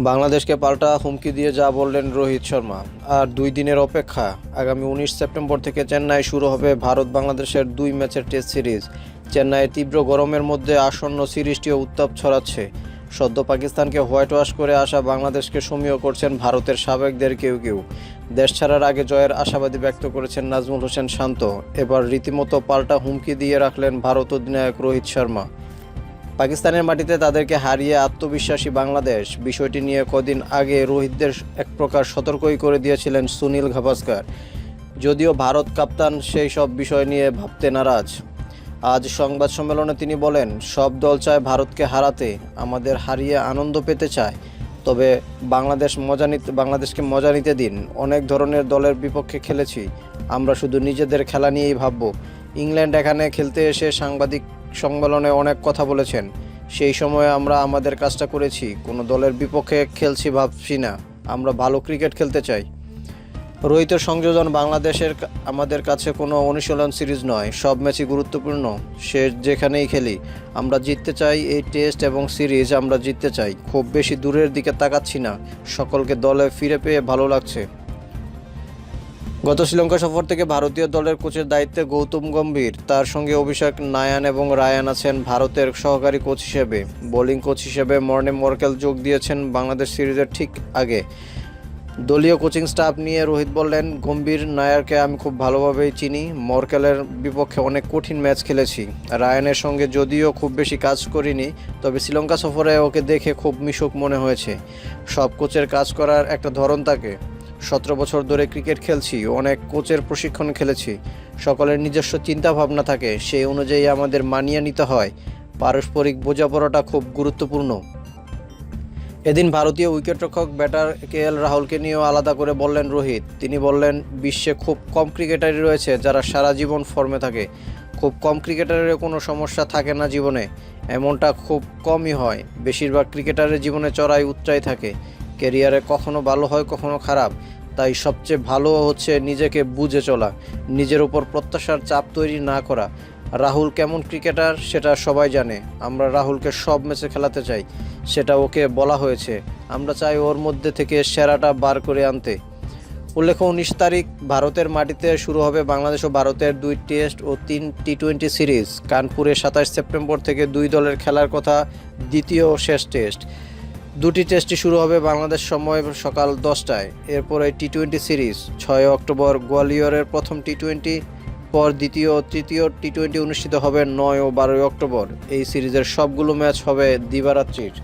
বাংলাদেশকে পাল্টা হুমকি দিয়ে যা বললেন রোহিত শর্মা। আর দুই দিনের অপেক্ষা, আগামী উনিশ সেপ্টেম্বর থেকে চেন্নাই শুরু হবে ভারত বাংলাদেশের দুই ম্যাচের টেস্ট সিরিজ। চেন্নাইয়ের তীব্র গরমের মধ্যে আসন্ন সিরিজটিও উত্তাপ ছড়াচ্ছে। সদ্য পাকিস্তানকে হোয়াইট ওয়াশ করে আসা বাংলাদেশকে সমীহ করছেন ভারতের সাবেকদের কেউ কেউ। দেশ ছাড়ার আগে জয়ের আশাবাদী ব্যক্ত করেছেন নাজমুল হোসেন শান্ত। এবার রীতিমতো পাল্টা হুমকি দিয়ে রাখলেন ভারত অধিনায়ক রোহিত শর্মা। পাকিস্তানের মাটিতে তাদেরকে হারিয়ে আত্মবিশ্বাসী বাংলাদেশ, বিষয়টি নিয়ে কদিন আগে রোহিতদের এক প্রকার সতর্কই করে দিয়েছিলেন সুনীল গাভাস্কার যদিও ভারত কাপ্তান সেই সব বিষয় নিয়ে ভাবতে নারাজ। আজ সংবাদ সম্মেলনে তিনি বলেন, সব দল চায় ভারতকে হারাতে, আমাদের হারিয়ে আনন্দ পেতে চায়। তবে বাংলাদেশ মজা নিতে, বাংলাদেশকে মজা নিতে দিন, অনেক ধরনের দলের বিপক্ষে খেলেছি। আমরা শুধু নিজেদের খেলা নিয়েই ভাববো। ইংল্যান্ড এখানে খেলতে এসে সাংবাদিক সম্মেলনে অনেক কথা বলেছেন। সেই সময়ে আমরা আমাদের কাজটা করেছি। কোনো দলের বিপক্ষে খেলছি, ভাবছি না। আমরা ভালো ক্রিকেট খেলতে চাই। রোহিতের সংযোজন বাংলাদেশের আমাদের কাছে কোনো অনুশীলন সিরিজ নয়। সব ম্যাচই গুরুত্বপূর্ণ। সে যেখানেই খেলি, আমরা জিততে চাই এই টেস্ট এবং সিরিজ আমরা জিততে চাই। খুব বেশি দূরের দিকে তাকাচ্ছি না। সকলকে দলে ফিরে পেয়ে ভালো লাগছে। গত শ্রীলঙ্কা সফর থেকে ভারতীয় দলের কোচের দায়িত্বে গৌতম গম্ভীর। তার সঙ্গে অভিষেক নায়ান এবং রায়ান আছেন ভারতের সহকারী কোচ হিসেবে। বোলিং কোচ হিসেবে মর্নে মর্কেল যোগ দিয়েছেন বাংলাদেশ সিরিজের ঠিক আগে। দলীয় কোচিং স্টাফ নিয়ে রোহিত বললেন, গম্ভীর নায়ারকে আমি খুব ভালোভাবেই চিনি। মর্কেলের বিপক্ষে অনেক কঠিন ম্যাচ খেলেছি। রায়ানের সঙ্গে যদিও খুব বেশি কাজ করিনি, তবে শ্রীলঙ্কা সফরে ওকে দেখে খুব মিশুক মনে হয়েছে। সব কোচের কাজ করার একটা ধরন থাকে সতেরো বছর ধরে ক্রিকেট খেলছি অনেক কোচের প্রশিক্ষণ খেলেছি। সকলের নিজস্ব চিন্তা ভাবনা থাকে, সেই অনুযায়ী আমাদের মানিয়ে নিতে হয়। পারস্পরিক বোঝাপড়াটা খুব গুরুত্বপূর্ণ। এদিন ভারতীয় উইকেটরক্ষক ব্যাটার কে এল রাহুলকে নিয়েও আলাদা করে বললেন রোহিত। তিনি বললেন, বিশ্বে খুব কম ক্রিকেটারই রয়েছে যারা সারা জীবন ফর্মে থাকে। খুব কম ক্রিকেটারের কোনো সমস্যা থাকে না জীবনে। এমনটা খুব কমই হয়। বেশিরভাগ ক্রিকেটারের জীবনে চড়াই উচ্চাই থাকে। কেরিয়ারে কখনো ভালো হয়, কখনো খারাপ। তাই সবচেয়ে ভালো হচ্ছে নিজেকে বুঝে চলা, নিজের উপর প্রত্যাশার চাপ তৈরি না করা। রাহুল কেমন ক্রিকেটার সেটা সবাই জানে। আমরা রাহুলকে সব ম্যাচে খেলাতে চাই, সেটা ওকে বলা হয়েছে। আমরা চাই ওর মধ্যে থেকে সেরাটা বার করে আনতে। উল্লেখ্য, উনিশ তারিখ ভারতের মাটিতে শুরু হবে বাংলাদেশ ও ভারতের দুই টেস্ট ও তিন টি টোয়েন্টি সিরিজ। কানপুরে সাতাশ সেপ্টেম্বর থেকে দুই দলের খেলার কথা দ্বিতীয় ও শেষ টেস্ট। দুটি টেস্টই শুরু হবে বাংলাদেশ সময় সকাল দশটায়। এরপরে টি টোয়েন্টি সিরিজ, ছয় অক্টোবর গোয়ালিয়রের প্রথম টি টোয়েন্টি পর দ্বিতীয় তৃতীয় টি টোয়েন্টি অনুষ্ঠিত হবে নয় ও বারোই অক্টোবর। এই সিরিজের সবগুলো ম্যাচ হবে দিবারাত্রির।